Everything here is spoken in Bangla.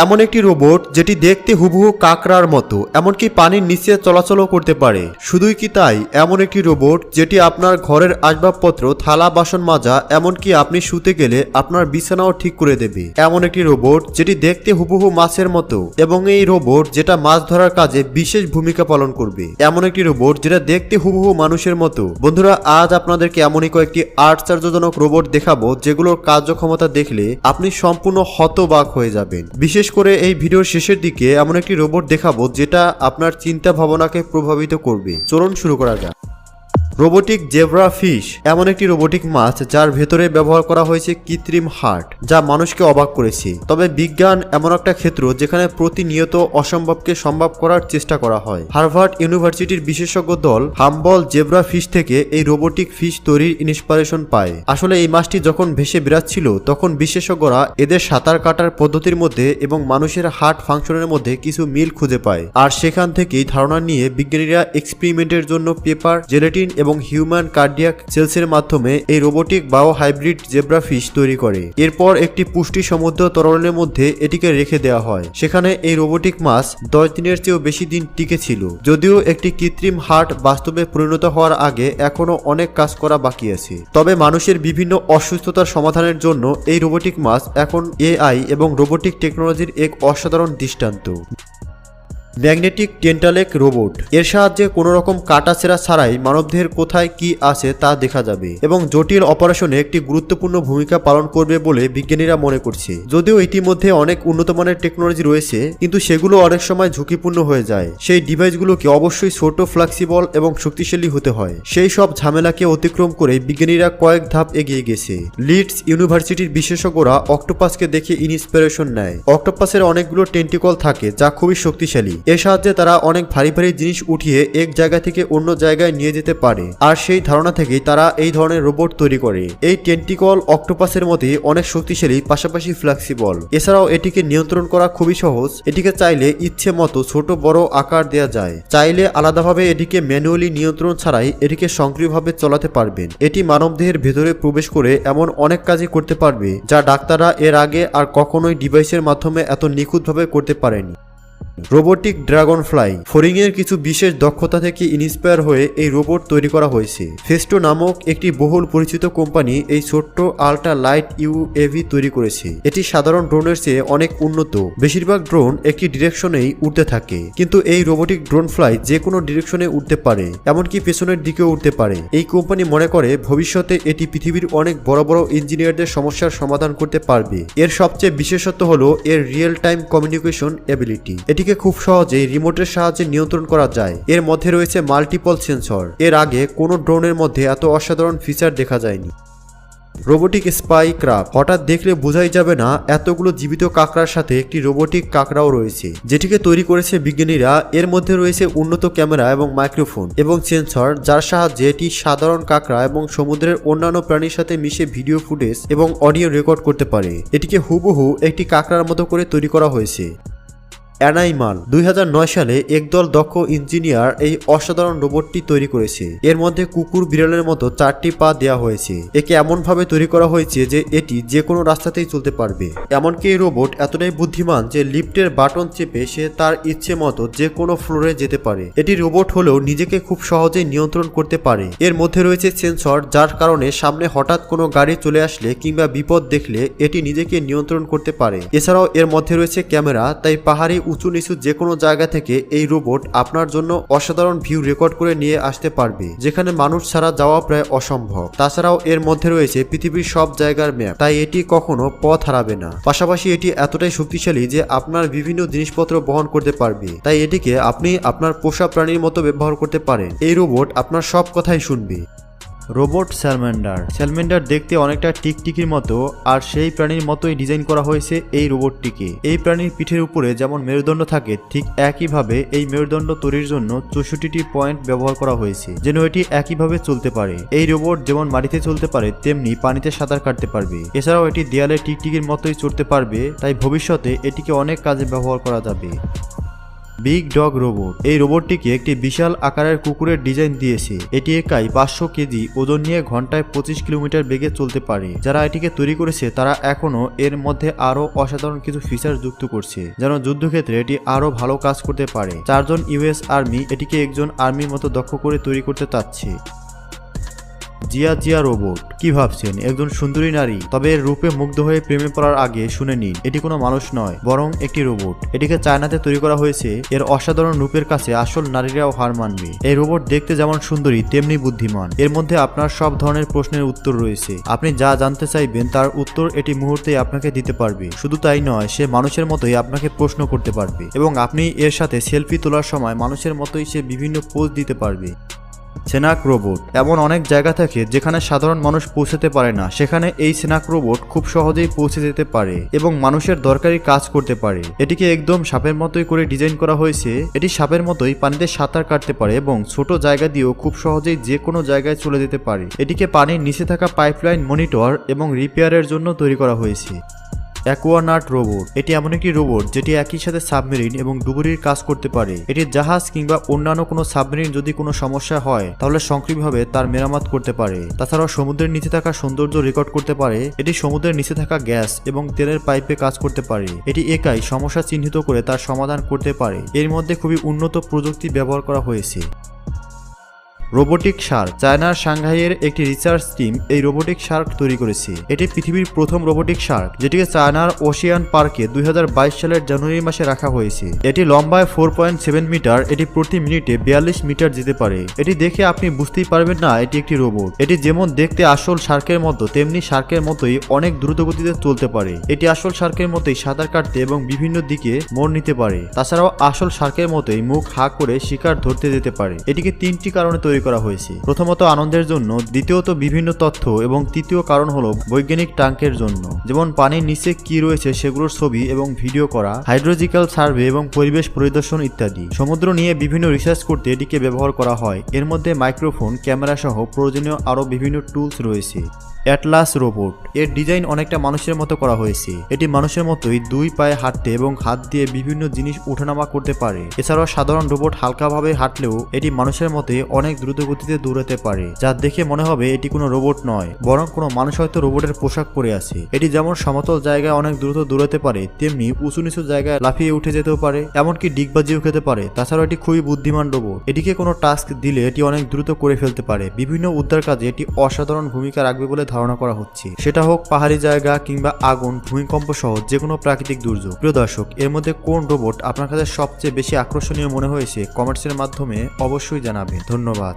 এমন একটি রোবট যেটি দেখতে হুবহু কাকড়ার মতো, এমনকি পানির নিচে চলাচলও করতে পারে। শুধুই কি তাই? এমন একটি রোবট যেটি আপনার ঘরের আসবাবপত্র, থালা, বাসন মাজা, এমনকি আপনি শুতে গেলে আপনার বিছানাও ঠিক করে দেবে। এমন একটি রোবট যেটি দেখতে হুবহু মাছের মতো, এবং এই রোবট যেটা মাছ ধরার কাজে বিশেষ ভূমিকা পালন করবে। এমন একটি রোবট যেটা দেখতে হুবহু মানুষের মতো। বন্ধুরা, আজ আপনাদেরকে এমনই কয়েকটি আশ্চর্যজনক রোবট দেখাবো, যেগুলোর কার্যক্ষমতা দেখলে আপনি সম্পূর্ণ হতবাক হয়ে যাবেন। বিশেষ করে এই ভিডিওর শেষের দিকে এমন একটি রোবট দেখাবো যেটা আপনার চিন্তা ভাবনাকে প্রভাবিত করবে। চলুন শুরু করা যাক। রোবোটিক জেব্রা ফিশ এমন একটি রোবোটিক মাছ যার ভেতরে ব্যবহার করা হয়েছে কৃত্রিম হার্ট যা মানুষকে অবাক করেছে। তবে বিজ্ঞান এমন একটা ক্ষেত্র যেখানে প্রতিনিয়ত অসম্ভবকে সম্ভব করার চেষ্টা করা হয়। হার্ভার্ড ইউনিভার্সিটির বিশেষজ্ঞ দল হাম্বল জেব্রা ফিশ থেকে এই রোবোটিক ফিশ তৈরির ইন্সপিরেশন পায়। আসলে এই মাছটি যখন ভেসে বেড়াচ্ছিল, তখন বিশেষজ্ঞরা এদের সাঁতার কাটার পদ্ধতির মধ্যে এবং মানুষের হার্ট ফাংশনের মধ্যে কিছু মিল খুঁজে পায়। আর সেখান থেকেই ধারণা নিয়ে বিজ্ঞানীরা এক্সপেরিমেন্টের জন্য পেপার, জেলেটিন এবং হিউম্যান কার্ডিয়াক সেলসের মাধ্যমে এই robotic bio hybrid zebra fish তৈরি করে। এরপর একটি পুষ্টি সমুদ্র তরলের মধ্যে এটিকে রেখে দেওয়া হয়। সেখানে এই রোবোটিক মাছ দশ দিনের চেয়েও বেশি দিন টিকে ছিল। যদিও একটি কৃত্রিম হার্ট বাস্তবে পরিণত হওয়ার আগে এখনও অনেক কাজ করা বাকি আছে। তবে মানুষের বিভিন্ন অসুস্থতার সমাধানের জন্য এই রোবোটিক মাছ এখন এআই এবং রোবোটিক টেকনোলজির এক অসাধারণ দৃষ্টান্ত। Magnetic tentacle robot. এর সাহায্যে কোনো রকম কাটাছেড়া ছাড়াই মানবদেহের কোথায় কি আছে তা দেখা যাবে এবং জটিল অপারেশনে একটি গুরুত্বপূর্ণ ভূমিকা পালন করবে বলে বিজ্ঞানীরা মনে করছে। যদিও ইতিমধ্যে অনেক উন্নত মানের টেকনোলজি রয়েছে, কিন্তু সেগুলো অনেক সময় ঝুঁকিপূর্ণ হয়ে যায়। সেই ডিভাইসগুলোকে অবশ্যই ছোট, ফ্লেক্সিবল এবং শক্তিশালী হতে হয়। সেই সব ঝামেলাকে অতিক্রম করে বিজ্ঞানীরা কয়েক ধাপ এগিয়ে গেছে। লিডস ইউনিভার্সিটির বিশেষজ্ঞরা অক্টোপাসকে দেখে ইন্সপিরেশন নেয়। অক্টোপাসের অনেকগুলো টেন্টিকল থাকে, যা খুবই শক্তিশালী। এর সাহায্যে তারা অনেক ভারী ভারী জিনিস উঠিয়ে এক জায়গা থেকে অন্য জায়গায় নিয়ে যেতে পারে। আর সেই ধারণা থেকেই তারা এই ধরনের রোবট তৈরি করে। এই টেন্টিকল অক্টোপাসের মধ্যে অনেক শক্তিশালী, পাশাপাশি ফ্লেক্সিবল এছাড়াও এটিকে নিয়ন্ত্রণ করা খুবই সহজ। এটিকে চাইলে ইচ্ছে মতো ছোট, বড় আকার দেওয়া যায়। চাইলে আলাদাভাবে এটিকে ম্যানুয়ালি নিয়ন্ত্রণ ছাড়াই এটিকে সক্রিয়ভাবে চলাতে পারবেন। এটি মানবদেহের ভেতরে প্রবেশ করে এমন অনেক কাজই করতে পারবে, যা ডাক্তাররা এর আগে আর কখনোই ডিভাইসের মাধ্যমে এত নিখুঁতভাবে করতে পারেনি। রোবোটিক ড্রাগন ফ্লাই ফরিং এর কিছু বিশেষ দক্ষতা থেকে ইন্সপায়ার হয়ে এই রোবট তৈরি করা হয়েছে। ফেস্টো নামক একটি বহুল পরিচিত কোম্পানি এই ছোট্ট আল্ট্রা লাইট ইউএভি তৈরি করেছে। এটি সাধারণ ড্রোনের চেয়ে অনেক উন্নত। বেশিরভাগ ড্রোন একটি ডিরেকশনেই উঠতে থাকে। কিন্তু এই রোবোটিক ড্রোন ফ্লাই যে কোনো ডিরেকশনে উঠতে পারে, এমনকি পেছনের দিকেও উঠতে পারে। এই কোম্পানি মনে করে ভবিষ্যতে এটি পৃথিবীর অনেক বড় বড় ইঞ্জিনিয়ারদের সমস্যার সমাধান করতে পারবে। এর সবচেয়ে বিশেষত্ব হলো এর রিয়েল টাইম কমিউনিকেশন এবিলিটি এটিকে খুব সহজেই রিমোটের সাহায্যে নিয়ন্ত্রণ করা যায়। এর মধ্যে রয়েছে মাল্টিপল সেন্সর। এর আগে কোনো ড্রোনের মধ্যে এত অসাধারণ ফিচার দেখা যায়নি। Robotic spy craft. হঠাৎ দেখলে বোঝাই যাবে না, এতগুলো জীবিত কাঁকড়ার সাথে একটি রোবোটিক কাঁকড়াও রয়েছে। যেটিকে তৈরি করেছে বিজ্ঞানীরা, এর মধ্যে রয়েছে উন্নত ক্যামেরা এবং মাইক্রোফোন এবং সেন্সর, যার সাহায্যে এটি সাধারণ কাঁকড়া এবং সমুদ্রের অন্যান্য প্রাণীর সাথে মিশে ভিডিও ফুটেজ এবং অডিও রেকর্ড করতে পারে। এটিকে হুবহু একটি কাঁকড়ার মতো করে তৈরি করা হয়েছে। অ্যানাইমাল দুই সালে একদল দক্ষ ইঞ্জিনিয়ার এই অসাধারণ রোবটটি তৈরি করেছে। এর মধ্যে কুকুর বিড়ালের মতো চারটি পা দেওয়া হয়েছে। একে এমনভাবে তৈরি করা হয়েছে যে এটি যে কোনো রাস্তাতেই চলতে পারবে। এমনকি এই রোবট এতটাই বুদ্ধিমান যে লিফটের বাটন চেপে সে তার ইচ্ছে মতো যে কোনো ফ্লোরে যেতে পারে। এটি রোবট হলেও নিজেকে খুব সহজেই নিয়ন্ত্রণ করতে পারে। এর মধ্যে রয়েছে সেন্সর, যার কারণে সামনে হঠাৎ কোনো গাড়ি চলে আসলে কিংবা বিপদ দেখলে এটি নিজেকে নিয়ন্ত্রণ করতে পারে। এছাড়াও এর মধ্যে রয়েছে ক্যামেরা, তাই পাহাড়ি উঁচু নিচু যে কোনো জায়গা থেকে এই রোবট আপনার জন্য অসাধারণ ভিউ রেকর্ড করে নিয়ে আসতে পারবে, যেখানে মানুষ ছাড়া যাওয়া প্রায় অসম্ভব। তাছাড়াও এর মধ্যে রয়েছে পৃথিবীর সব জায়গার ম্যাপ, তাই এটি কখনো পথ হারাবে না। পাশাপাশি এটি এতটাই শক্তিশালী যে আপনার বিভিন্ন জিনিসপত্র বহন করতে পারবে, তাই এটিকে আপনি আপনার পোষা প্রাণীর মতো ব্যবহার করতে পারেন। এই রোবট আপনার সব কথাই শুনবে। রোবট স্যালমেন্ডার। স্যালমেন্ডার দেখতে অনেকটা টিকটিকির মতো, আর সেই প্রাণীর মতোই ডিজাইন করা হয়েছে এই রোবটটিকে। এই প্রাণীর পিঠের উপরে যেমন মেরুদণ্ড থাকে, ঠিক একইভাবে এই মেরুদণ্ড তৈরির জন্য চৌষট্টিটি পয়েন্ট ব্যবহার করা হয়েছে, যেন এটি একইভাবে চলতে পারে। এই রোবট যেমন মাটিতে চলতে পারে, তেমনি পানিতে সাঁতার কাটতে পারবে। এছাড়াও এটি দেয়ালে টিকটিকির মতোই চড়তে পারবে, তাই ভবিষ্যতে এটিকে অনেক কাজে ব্যবহার করা যাবে। বিগ ডগ রোবট এই রোবটটিকে একটি বিশাল আকারের কুকুরের ডিজাইন দিয়েছে। এটি একাই পাঁচশো কেজি ওজন নিয়ে ঘন্টায় পঁচিশ কিলোমিটার বেগে চলতে পারে। যারা এটিকে তৈরি করেছে, তারা এখনও এর মধ্যে আরও অসাধারণ কিছু ফিচার যুক্ত করছে, যেন যুদ্ধক্ষেত্রে এটি আরও ভালো কাজ করতে পারে। চারজন ইউএস আর্মি এটিকে একজন আর্মির মতো দক্ষ করে তৈরি করতে চাচ্ছে। Jia Jia robot. কি ভাবছেন? একজন সুন্দরী নারী, তবে এর রূপে মুগ্ধ হয়ে প্রেমে পড়ার আগে শুনে নিন, এটি কোনো মানুষ নয়, বরং একটি রোবট। এটিকে চায়নাতে তৈরি করা হয়েছে, এর অসাধারণ রূপের কাছে আসল নারীরাও হার মানবে। এই রোবট দেখতে যেমন সুন্দরী, তেমনি বুদ্ধিমান। এর মধ্যে আপনার সব ধরনের প্রশ্নের উত্তর রয়েছে। আপনি যা জানতে চাইবেন, তার উত্তর এটি মুহূর্তেই আপনাকে দিতে পারবে। শুধু তাই নয়, সে মানুষের মতোই আপনাকে প্রশ্ন করতে পারবে, এবং আপনি এর সাথে সেলফি তোলার সময় মানুষের মতোই সে বিভিন্ন পোজ দিতে পারবে। সেনাক রোবট এমন অনেক জায়গা থাকে যেখানে সাধারণ মানুষ পৌঁছাতে পারে না। সেখানে এই সেনাক রোবট খুব সহজেই পৌঁছে যেতে পারে এবং মানুষের দরকারি কাজ করতে পারে। এটিকে একদম সাপের মতোই করে ডিজাইন করা হয়েছে। এটি সাপের মতোই পানিতে সাঁতার কাটতে পারে এবং ছোট জায়গা দিয়েও খুব সহজেই যে কোনো জায়গায় চলে যেতে পারে। এটিকে পানির নিচে থাকা পাইপলাইন মনিটর এবং রিপেয়ারের জন্য তৈরি করা হয়েছে। Aquanaut robot. এটি এমন একটি রোবট যেটি একই সাথে সাবমেরিন এবং ডুবুরির কাজ করতে পারে। এটি জাহাজ কিংবা অন্যান্য কোনো সাবমেরিন যদি কোনো সমস্যা হয়, তাহলে সংক্ষিপ্তভাবে তার মেরামত করতে পারে। তাছাড়াও সমুদ্রের নিচে থাকা সৌন্দর্য রেকর্ড করতে পারে। এটি সমুদ্রের নিচে থাকা গ্যাস এবং তেলের পাইপে কাজ করতে পারে। এটি একাই সমস্যা চিহ্নিত করে তার সমাধান করতে পারে। এর মধ্যে খুবই উন্নত প্রযুক্তি ব্যবহার করা হয়েছে। Robotic shark. চায়নার সাংহাইয়ের একটি রিসার্চ টিম এই রোবোটিক শার্ক তৈরি করেছে। এটি পৃথিবীর প্রথম রোবোটিক শার্ক, যেটিকে চায়নার ওশিয়ান পার্কে দুই হাজার বাইশ সালের জানুয়ারি মাসে রাখা হয়েছে। এটি লম্বায় ফোর পয়েন্ট সেভেন মিটার, এটি প্রতি মিনিটে বিয়াল্লিশ মিটার যেতে পারে। এটি দেখে আপনি বুঝতেই পারবেন না, এটি একটি রোবট। এটি যেমন দেখতে আসল শার্কের মতো, তেমনি শার্কের মতোই অনেক দ্রুত গতিতে চলতে পারে। এটি আসল শার্কের মতোই সাঁতার কাটতে এবং বিভিন্ন দিকে মোড় নিতে পারে। তাছাড়াও আসল শার্কের মতোই মুখ হা করে শিকার ধরতে যেতে পারে। এটিকে তিনটি কারণে তৈরি করা হয়েছে। প্রথমত আনন্দের জন্য, দ্বিতীয়ত বিভিন্ন তথ্য এবং তৃতীয় কারণ হলো বৈজ্ঞানিক ট্যাঙ্কের জন্য। যেমন পানির নিচে কি রয়েছে সেগুলোর ছবি এবং ভিডিও করা হাইড্রোজিক্যাল সার্ভে এবং পরিবেশ পরিদর্শন ইত্যাদি। সমুদ্র নিয়ে বিভিন্ন রিসার্চ করতে এটিকে ব্যবহার করা হয়। এর মধ্যে মাইক্রোফোন ক্যামেরা সহ প্রয়োজনীয় আরও বিভিন্ন টুলস রয়েছে। অ্যাটলাস রোবট এর ডিজাইন অনেকটা মানুষের মতো করা হয়েছে। এটি মানুষের মতোই দুই পায়ে হাঁটতে এবং হাত দিয়ে বিভিন্ন জিনিস উঠানামা করতে পারে। এছাড়াও সাধারণ রোবট হালকাভাবে হাঁটলেও এটি মানুষের মতে অনেক দ্রুত গতিতে দৌড়াতে পারে। যা দেখে মনে হবে এটি কোনো রোবট নয়, বরং কোনো মানুষ হয়তো রোবটের পোশাক পরে আছে। এটি যেমন সমতল জায়গায় অনেক দ্রুত দৌড়াতে পারে, তেমনি উঁচু নিচু জায়গায় লাফিয়ে উঠে যেতেও পারে, এমনকি ডিগবাজিও খেতে পারে। তাছাড়াও এটি খুবই বুদ্ধিমান রোবট। এটিকে কোনো টাস্ক দিলে এটি অনেক দ্রুত করে ফেলতে পারে। বিভিন্ন উদ্ধার কাজে এটি অসাধারণ ভূমিকা রাখবে বলে ধারণা করা হচ্ছে। সেটা হোক, পাহাড়ি জায়গা কিংবা আগুন, ভূমিকম্প সহ যে কোনো প্রাকৃতিক দুর্যোগ। প্রিয় দর্শক, এর মধ্যে কোন রোবট আপনার কাছে সবচেয়ে বেশি আকর্ষণীয় মনে হয়েছে? কমেন্টসের মাধ্যমে অবশ্যই জানাবেন। ধন্যবাদ।